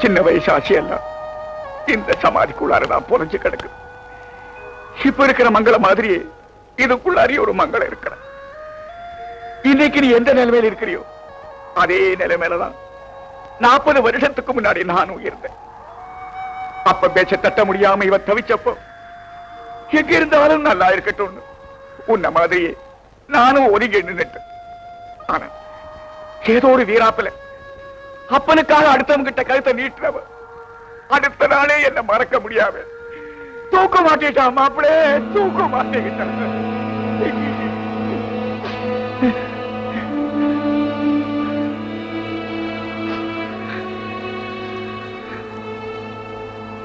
சின்ன வயசு ஆசையெல்லாம் இந்த சமாதிக்குள்ளாரதான் புதஞ்சு கிடக்கு. இப்ப இருக்கிற மங்கள மாதிரி இதுக்குள்ளாரிய ஒரு மங்களம் இருக்கிற இன்னைக்கு நீ எந்த நிலைமையில இருக்கிறியோ அதே நிலைமையிலதான் நாற்பது வருஷத்துக்கு முன்னாடி நானும் இருந்தேன் அப்ப பேச்ச தட்ட முடியாம இவ தவிச்சப்போ எங்க இருந்தாலும் நல்லா இருக்கட்டும் உன்ன மாதிரியே நானும் ஒதுங்கி நின்னுட்டேன். ஆனா ஏதோ ஒரு வீராப்பில அப்பனுக்காக அடுத்தவங்க கிட்ட கழுத்தை நீட்டுறவ. அடுத்த நாளே என்ன மறக்க முடியாம. தூக்க மாட்டேட்டான் மாப்பிளே தூக்க மாட்டேங்கிட்டான்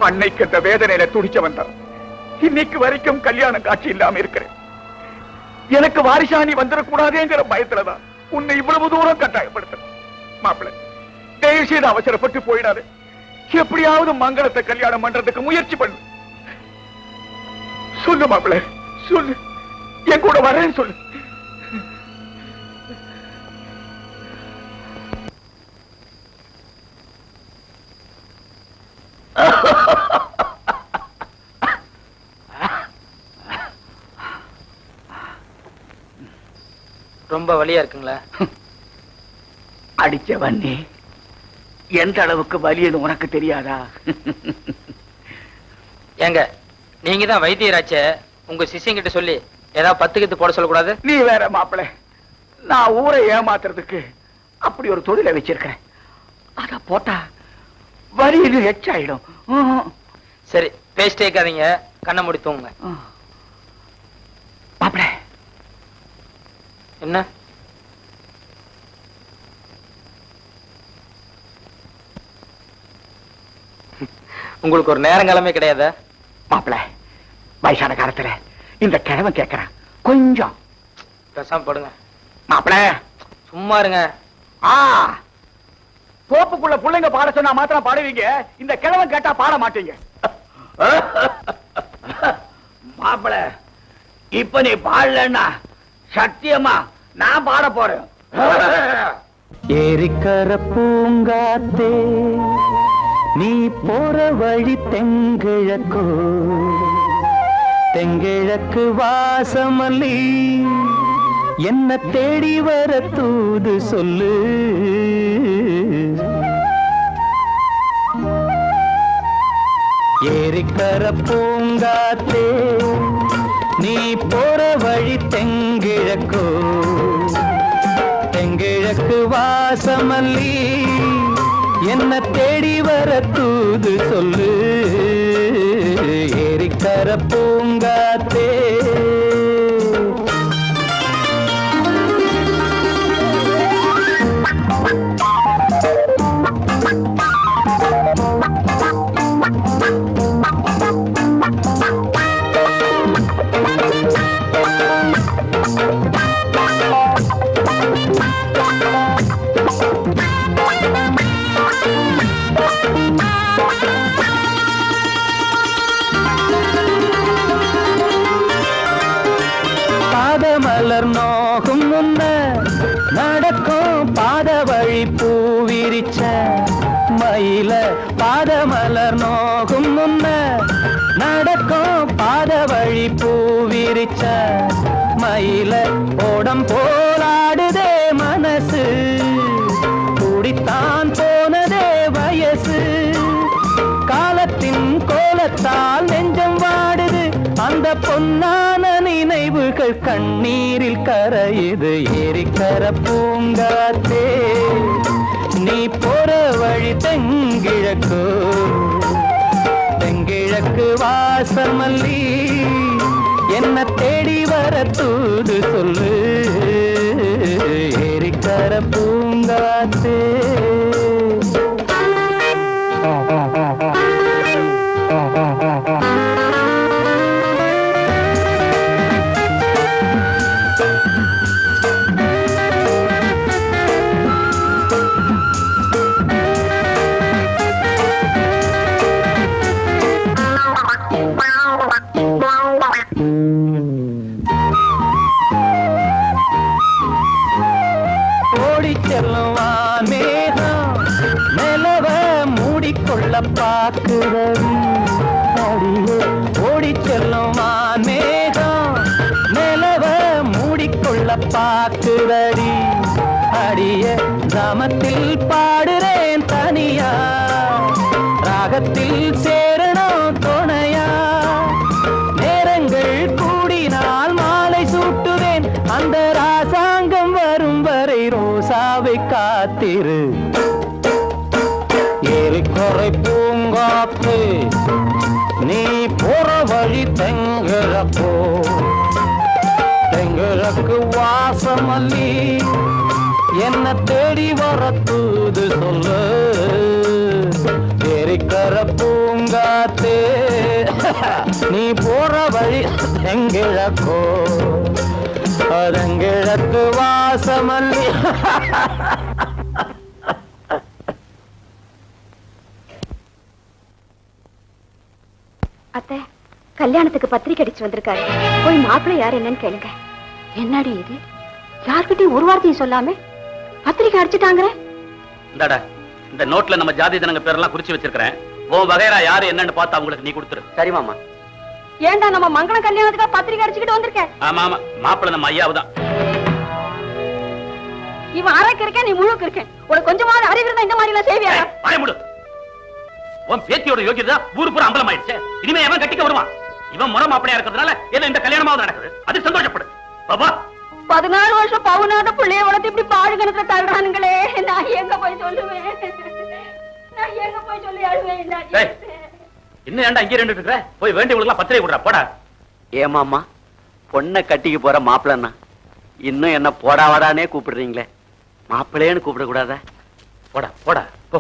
அன்னைக்கு அந்த வேதனையில துடிச்சவன் தான் இன்னைக்கு வரைக்கும் கல்யாண காட்சி இல்லாம இருக்கிறேன். எனக்கு வாரிசாணி வந்துடக்கூடாதேங்கிற பயத்துலதான் உன்னை இவ்வளவு தூரம் கட்டாயப்படுத்த மாப்பிள்ளை தயவு செய்து அவசரப்பட்டு போயிடாது. எப்படியாவது மங்களத்தை கல்யாணம் பண்றதுக்கு முயற்சி பண்ணு. சொல்லு மாப்பிள்ளை சொல்லு. என் கூட வரேன்னு சொல்லு. ரொம்ப வலியா இருக்குங்களா. அடிச்சவன். நீ எந்த அளவுக்கு வலியது உனக்கு தெரியாதா? ஏங்க நீங்க தான் வைத்தியராச்சே. உங்க சிஷ்யங்கிட்ட சொல்லி ஏதாவது பத்து கித்து போட சொல்லக்கூடாது? நீ வேற மாப்பிள நான் ஊரை ஏமாத்துறதுக்கு அப்படி ஒரு தொழிலை வச்சிருக்கிறேன். அத போட்டா வரி இது எச்சாயிடும். ம்ஹும். சரி பேஸ்ட் கேட்காதீங்க கண்ணை மூடி தூங்குங்க. என்ன? உங்களுக்கு ஒரு நேரங்காலமே கிடையாதா? மாப்பிள வயசான காலத்துல இந்த கிழவன் கேட்கறான் கொஞ்சம். பேசாம படுங்க. மாப்பிள. சும்மா இருங்க. ஆ. தோப்புக்குள்ள பிள்ளைங்க பாட சொன்னா மாத்திரம் பாடுவீங்க. இந்த கிழவன் கேட்டா பாட மாட்டீங்க. மாப்பிள இப்ப நீ பாடலன்னா சத்தியமா நான் பாட போறேன். ஏரிக்கர பூங்காத்தே நீ போற வழி தெங்கிழக்கோ தெங்கிழக்கு வாசமல்லி. என்ன தேடி வர தூது சொல்லு. ஏரிக்கர பூங்காத்தே நீ போற வழி தெங்கிழக்கோ தெங்கிழக்கு வாசமல்லி. என்ன தேடி வர தூது சொல்லு. ஏரிக்கர பூங்காத்தே ஓடம் போலாடுதே மனசு. குடித்தான் போனதே வயசு. காலத்தின் கோலத்தால் நெஞ்சம் வாடுது. அந்த பொன்னான நினைவுகள் கண்ணீரில் கரையுது. ஏரிக்கர பூங்காத்தே நீ போற வழி தெங்கிழக்கு தெங்கிழக்கு வாசமல்லி என்ன தேடி வர சொல்லு. ஏரிக்கர பூங்காத்தே கனவ மூடிக்கொள்ள பார்க்கிறது. அடியே ஓடி செல்லும் மேகம் நிலவ மூடிக்கொள்ள பார்க்குதடி அடிய தமத்தில் பாடுறேன் தனியா. ராகத்தில் சே நீ போற வழி தெங்கிழப்போ தெங்கிழக்கு வாசமல்லி. என்ன தேடி வர தூது சொல்லு. ஏரிக்கர பூங்காத்தே. நீ போற வழி தெங்கிழக்கோ? அதங்கிழக்கு வாசமல்லி. கல்யாணத்துக்கு பத்திரிக்கை அடிச்சு வந்திருக்காரு. போய் மாப்பிள்ளை யார் என்னன்னு கேளுங்க. என்னடி இது? யார்கிட்டயும் ஒரு வார்த்தையும் சொல்லாம பத்திரிக்கை அடிச்சுட்டாங்க இந்தாடா இந்த நோட்ல நம்ம ஜாதி ஜனங்க பேரெல்லாம் குறிச்சு வச்சிருக்கிறேன். உன் வகைரா யாரு என்னன்னு பார்த்து அவங்களுக்கு நீ கொடுத்துரு. சரி மாமா. ஏன்டா நம்ம மங்களம் கல்யாணத்துக்கு பத்திரிக்கை அடிச்சுக்கிட்டு வந்திருக்க? ஆமா ஆமா. மாப்பிள்ள நம்ம ஐயாவு தான் இவன் அரைக்கு இருக்கேன் நீ முழுக்க இருக்கேன். உனக்கு கொஞ்சமாவது அறிவு இருந்தா இந்த மாதிரி எல்லாம் செய்வியா வாய முடு. உன் பேத்தியோட யோகியதா ஊரு பூரா அம்பலம் ஆயிடுச்சு இனிமே எவன் கட்டிக்க வருவான்? இவன் முறை மாப்பிளையா இருக்கிறதுனால ஏதோ இந்த கல்யாணமாவது நடக்குது? அது சந்தோஷப்படு. பாபா. பதினாலு வருஷம் பவுனாத பிள்ளைய வளர்த்து இப்படி பாடு கணக்குல தள்ளுறானுங்களே. நான் எங்க போய் சொல்லுவேன்? நான் எங்க போய் சொல்லி அழுவேன். இன்னும் ஏன்டா இங்கே ரெண்டு இருக்கிற போய் வேண்டியவங்களுக்கு பத்திரிகை விடுறா போடா. ஏமாம்மா பொண்ணை கட்டிக்க போற மாப்பிள்ளண்ணா இன்னும் என்ன போடா வாடானே கூப்பிடுறீங்களே. மாப்பிள்ளையன்னு கூப்பிடக்கூடாதா. போடா போடா போ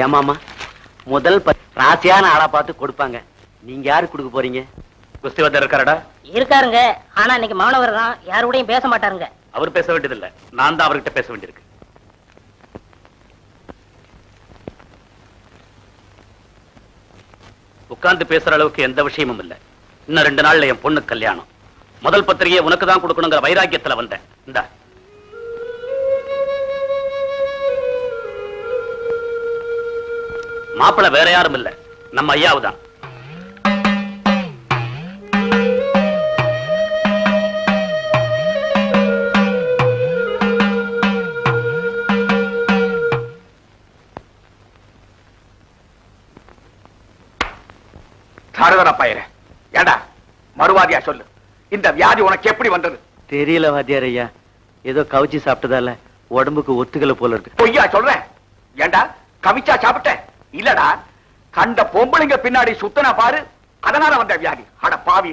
ஏமாமா முதல் ராசியான ஆளா பார்த்து கொடுப்பாங்க. நீங்க யாரு கொடுக்க போறீங்க? குஸ்திவதர் இருக்காரடா. இருக்காருங்க. ஆனா இன்னைக்கு மாணவர் தான். யாரோடையும் பேச மாட்டாருங்க. அவர் பேச வேண்டியதில்லை. நான் தான் அவர்கிட்ட பேச வேண்டியிருக்கு. உட்கார்ந்து பேசுற அளவுக்கு எந்த விஷயமும் இல்ல. இன்னும் ரெண்டு நாள்ல என் பொண்ணு கல்யாணம். முதல் பத்திரிகையை உனக்கு தான் கொடுக்கணுங்கிற வைராக்கியத்துல வந்தேன். இந்தா. மாப்பிளை வேற யாரும் இல்ல. நம்ம ஐயாவுதான். சாரதன பயிர ஏடா மறுவாதியா சொல்லு. இந்த வியாதி உனக்கு எப்படி வந்தது? தெரியல வாத்தியார் ஐயா. ஏதோ கவுச்சி சாப்பிட்டதால உடம்புக்கு ஒத்துக்கல போல இருக்கு. பொய்யா சொல்றேன் ஏண்டா? கவிச்சா சாப்பிட்ட? இல்லடா கண்ட பொம்பளைங்க பின்னாடி சுத்தன பாரு அதனால வந்த வியாதி. அட பாவி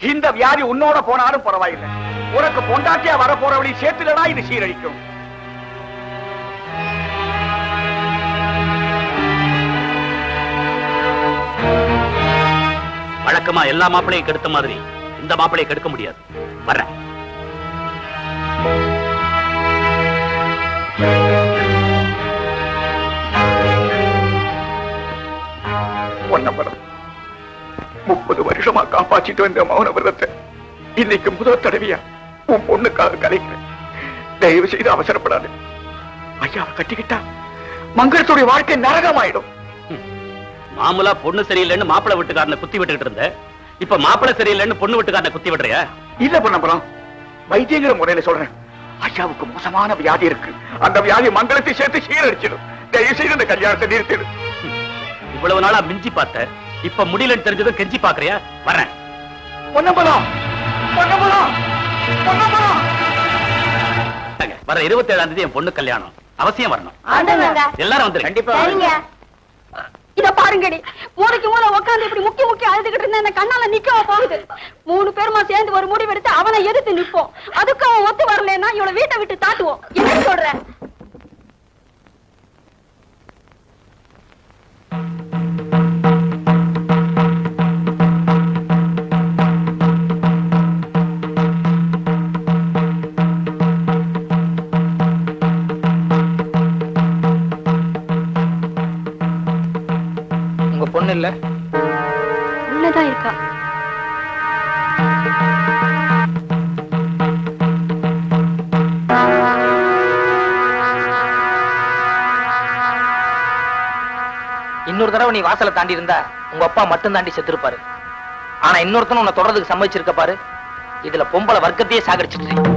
இந்த வியாதி உன்னோட போனாலும் பரவாயில்லை. உனக்கு பொண்டாட்டியா வர போறவழி சேர்த்துலடா இது சீரழிக்கும். வழக்கமா எல்லா மாப்பிளையும் கெடுத்த மாதிரி இந்த மாப்பிளையை கெடுக்க முடியாது. வர்றேன். பொன்னம்பலம் முப்பது வருஷமா காப்பாற்றிட்டு வந்த மௌன விரதத்தை இன்னைக்கு முதல் தடவையா உன் பொண்ணுக்காக கலைக்கிறேன். தயவு செய்து அவசரப்படாது. ஐயாவை கட்டிக்கிட்டா மங்களத்துடைய வாழ்க்கை நரகமாயிடும். மாமூலா பொண்ணு சரியில்லைன்னு மாப்பிள்ளை வீட்டுக்காரனை குத்தி விட்டுக்கிட்டு இருந்த. இப்ப மாப்பிள்ளை சரியில்லைன்னு பொண்ணு வீட்டுக்காரனை குத்தி விடுறியா? இல்ல பொன்னம்பலம் வைத்தியங்கிற முறையில சொல்றேன். ஐயாவுக்கு மோசமான வியாதி இருக்கு. அந்த வியாதி மங்களத்தை சேர்த்து சீரடிச்சிடும் தயவு செய்து இந்த கல்யாணத்தை நிறுத்திடு. இவ்வளவு நாளா மிஞ்சி பார்த்த. இப்ப முடியலன்னு தெரிஞ்சதும் கெஞ்சி பாக்குறியா வரேன் பொன்னம்பலம் பொன்னம்பலம் பொன்னம்பலம் வர இருபத்தி ஏழாம் தேதி என் பொண்ணு கல்யாணம். அவசியம் வரணும். எல்லாரும் வந்து கண்டிப்பா இத பாருங்கடி. மூளைக்கு மூளை உட்கார்ந்து இப்படி முக்கி முக்கி அழுதுகிட்டு இருந்தா கண்ணால நிக்கவா போகுது? மூணு பேருமா சேர்ந்து ஒரு முடிவு எடுத்து அவனை எதிர்த்து நிப்போம் அதுக்கு அவன் ஒத்து வரலன்னா இவளை வீட்டை விட்டு தாட்டுவோம். என்ன சொல்ற? இன்னொரு தடவை நீ வாசலை தாண்டி இருந்தா உங்க அப்பா மட்டும் தாண்டி செத்துருப்பாரு. ஆனா இன்னொருத்தனும் உன்னை தொடர்றதுக்கு சம்மதிச்சிருக்க பாரு. இதுல பொம்பளை வர்க்கத்தையே சாகடிச்சிட்டு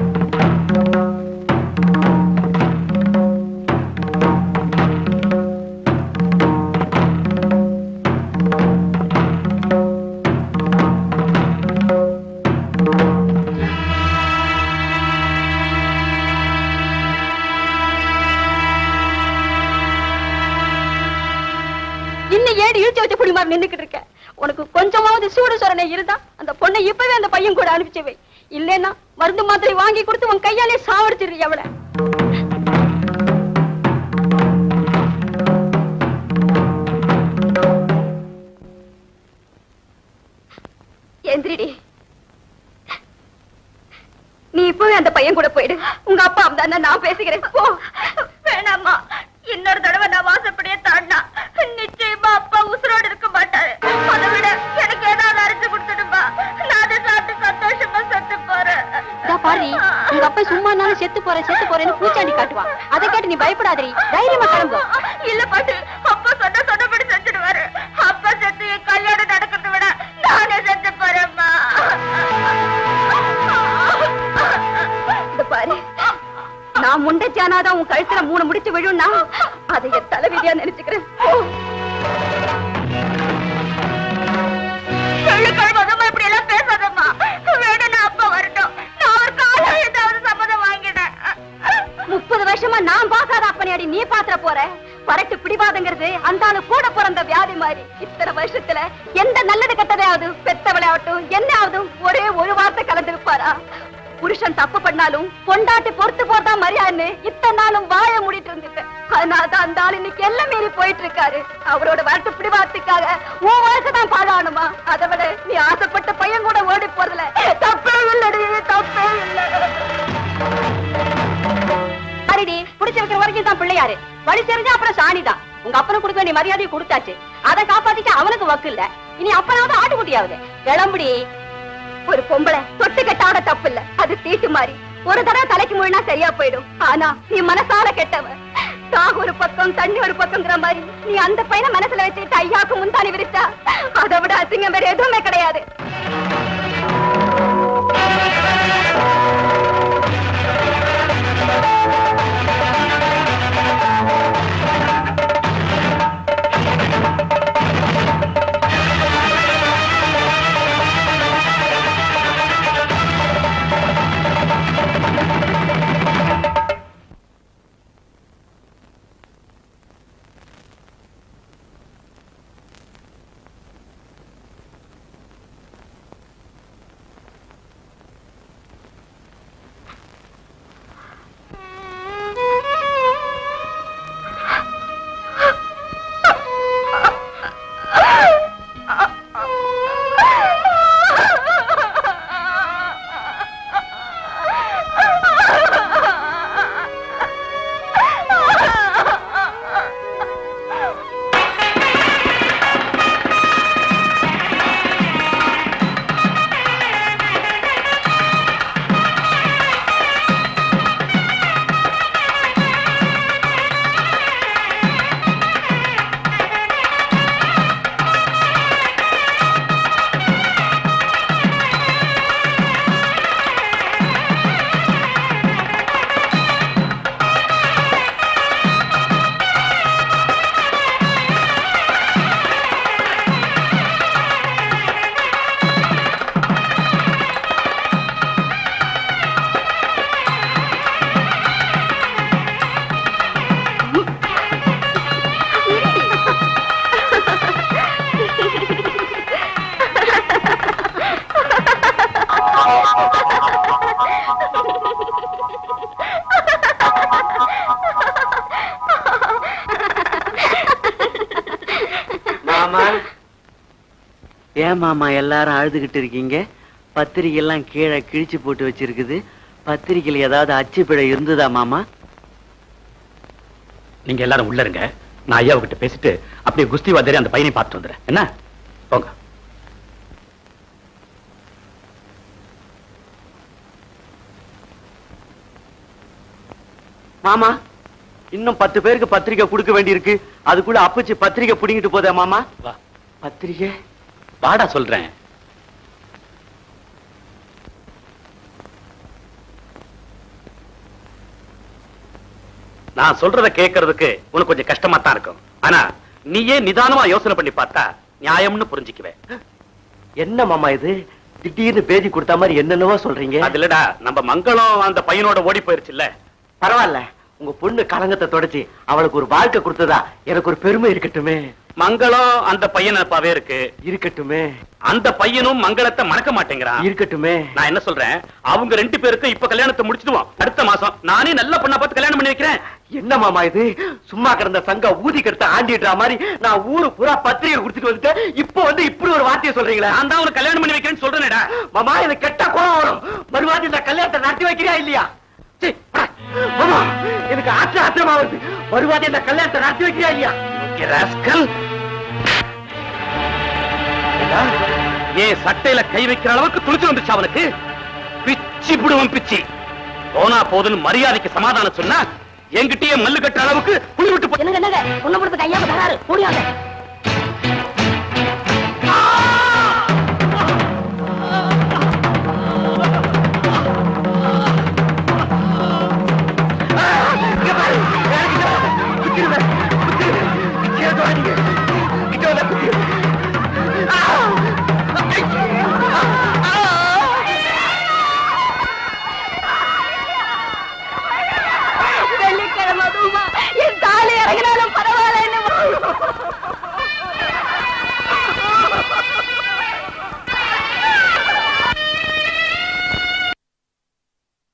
இழுத்து வச்ச நின்னுக்கிட்டு இருக்க உனக்கு கொஞ்சமாவது சூடு சொரணை இருந்தா அந்த பொண்ணை இப்பவே அந்த பையன் கூட அனுப்பிச்சவை. இல்லைன்னா மருந்து மாத்திரை வாங்கி கொடுத்து உன் கையாலே சாவடிச்சிரு எவள எந்திரிடி. நீ இப்பவே அந்த பையன் கூட போயிடு. உங்க அப்பா அம்மா நான் பேசுகிறேன் போ. வேணாம்மா. இன்னொரு தடவை நான் உங்க அப்பா சும்மா நானும் செத்து போறேன் செத்து போறேன்னு பூச்சாண்டி காட்டுவான் அதை கேட்டு நீ பயப்படாதடி. தைரியமா கிளம்பு. இல்ல பாட்டு அப்பா சொன்ன சொன்னபடி செத்துடுவாரு அப்பா செத்து கல்யாணம் நடக்கிறத விட நானே செத்து போறேம்மா. பாரு. நான் முண்டைச்சானாதான் உன் கழுத்துல மூணு முடிச்சு விழும்னா அதை என் தலைவிதியா நினைச்சுக்கிறேன். பார்க்காத நீ பாத்திர போற? பரட்டு பிடிவாதங்கிறது அந்த ஆளு கூட பிறந்த வியாதி மாதிரி. இத்தனை வருஷத்துல எந்த நல்லது கெட்டதையாவது பெத்தவளையாகட்டும் என்ன ஆகுதும் ஒரே ஒரு வார்த்தை கலந்துருப்பாரா? புருஷன் தப்பு பண்ணாலும் பொண்டாட்டி பொறுத்து போறதா மரியாதைன்னு இத்தனை நாளும் வாய முடிட்டு இருந்துட்டேன். அதனாலதான் அந்த ஆள் இன்னைக்கு எல்லாம் மீறி போயிட்டு இருக்காரு அவரோட வரட்டு பிடிவாதத்துக்காக உன் வாழ்க்கை தான் பாழானுமா அதை விட நீ ஆசைப்பட்ட பையன் கூட ஓடி புடிச்சு தான் பிள்ளையாரு. வழி தெரிஞ்சா அப்புறம் சாணிதான் உங்க அப்பனை கொடுக்க வேண்டிய மரியாதையை கொடுத்தாச்சு. அதை காப்பாத்திட்டு அவனுக்கு வக்கு இல்ல. இனி அப்பனாவது ஆட்டுக்குட்டியாவது. கிளம்புடி. ஒரு பொம்பளை தொட்டு கட்டாட தப்பு இல்ல. அது தீட்டு மாறி. ஒரு தடவை தலைக்கு முழுனா சரியா போயிடும். ஆனா நீ மனசால கெட்டவ. தாக ஒரு பக்கம் தண்ணி ஒரு பக்கம்ங்கிற மாதிரி நீ அந்த பையனை மனசுல வச்சுட்டு ஐயாக்கு முந்தானி விரிச்சா அத ஏன் மாமா எல்லாரும் அழுதுகிட்டு இருக்கீங்க? பத்திரிக்கை எல்லாம் கீழே கிழிச்சு போட்டு வச்சிருக்குது. பத்திரிக்கையில் ஏதாவது அச்சுப்பிழை இருந்ததா மாமா? நீங்க எல்லாரும் உள்ள இருங்க. நான் ஐயாவு கிட்ட பேசிட்டு அப்படியே குஸ்தி வாத்தியாரி அந்த பையனை பார்த்துட்டு வந்துடுறேன். என்ன? போங்க. மாமா இன்னும் பத்து பேருக்கு பத்திரிக்கை கொடுக்க வேண்டியிருக்கு. அதுக்குள்ள அப்பச்சி பத்திரிக்கை புடிங்கிட்டு போதே மாமா. பத்திரிக்கை? வாடா சொல்றேன். நான் சொல்றத கேட்கறதுக்கு உனக்கு கொஞ்சம் கஷ்டமா தான் இருக்கும். ஆனா நீயே நிதானமா யோசனை பண்ணி பார்த்தா நியாயம்னு புரிஞ்சுக்குவேன். என்ன மாமா இது? திடீர்னு பேதி கொடுத்த மாதிரி என்னென்னவோ சொல்றீங்க? அதுலடா நம்ம மங்களம் அந்த பையனோட ஓடி போயிருச்சுல்ல. பரவாயில்ல. உங்க பொண்ணு கலங்கத்தை தொடச்சி அவளுக்கு ஒரு வாழ்க்கை கொடுத்ததா? எனக்கு ஒரு பெருமை இருக்கட்டுமே. மங்களம் அந்த பையன் அப்பாவே இருக்கு. இருக்கட்டுமே. அந்த பையனும் மங்களத்தை மறக்க மாட்டேங்கிறான். இருக்கட்டுமே. நான் என்ன சொல்றேன்? அவங்க ரெண்டு பேருக்கும் இப்ப கல்யாணத்தை முடிச்சிடுவோம். அடுத்த மாசம் நானே நல்ல பொண்ணா பார்த்து கல்யாணம் பண்ணி வைக்கிறேன். என்ன மாமா இது? சும்மா கிடந்த சங்க ஊதி கெடுத்த ஆண்டிடுற மாதிரி நான் ஊரு பூரா பத்திரிகை கொடுத்துட்டு வந்துட்டேன். இப்போ வந்து இப்படி ஒரு வார்த்தையை சொல்றீங்களே? நான் தான் கல்யாணம் பண்ணி வைக்கிறேன்னு சொல்றேனேடா. மாமா எனக்கு கெட்ட கோவம் வரும். மறுவாதி இந்த கல்யாணத்தை நடத்தி வைக்கிறியா இல்லையா. மாமா எனக்கு ஆத்திர ஆத்திரமா வருது. மறுவாதி இந்த கல்யாணத்தை நடத்தி வைக்கிறியா இல்லையா? ராஸ்கல் ஏன் சட்டையில கை வைக்கிற அளவுக்கு துளிச்சு வந்துச்சு அவனுக்கு? பிச்சி புடுவன் பிச்சி. போனா போதுன்னு மரியாதைக்கு சமாதானம் சொன்னா என்கிட்டயே மல்லு கட்டுற அளவுக்கு புளி விட்டு போ- என்னங்க என்னங்க? பொண்ணு படுத்து கையாம தராரு. முடியாத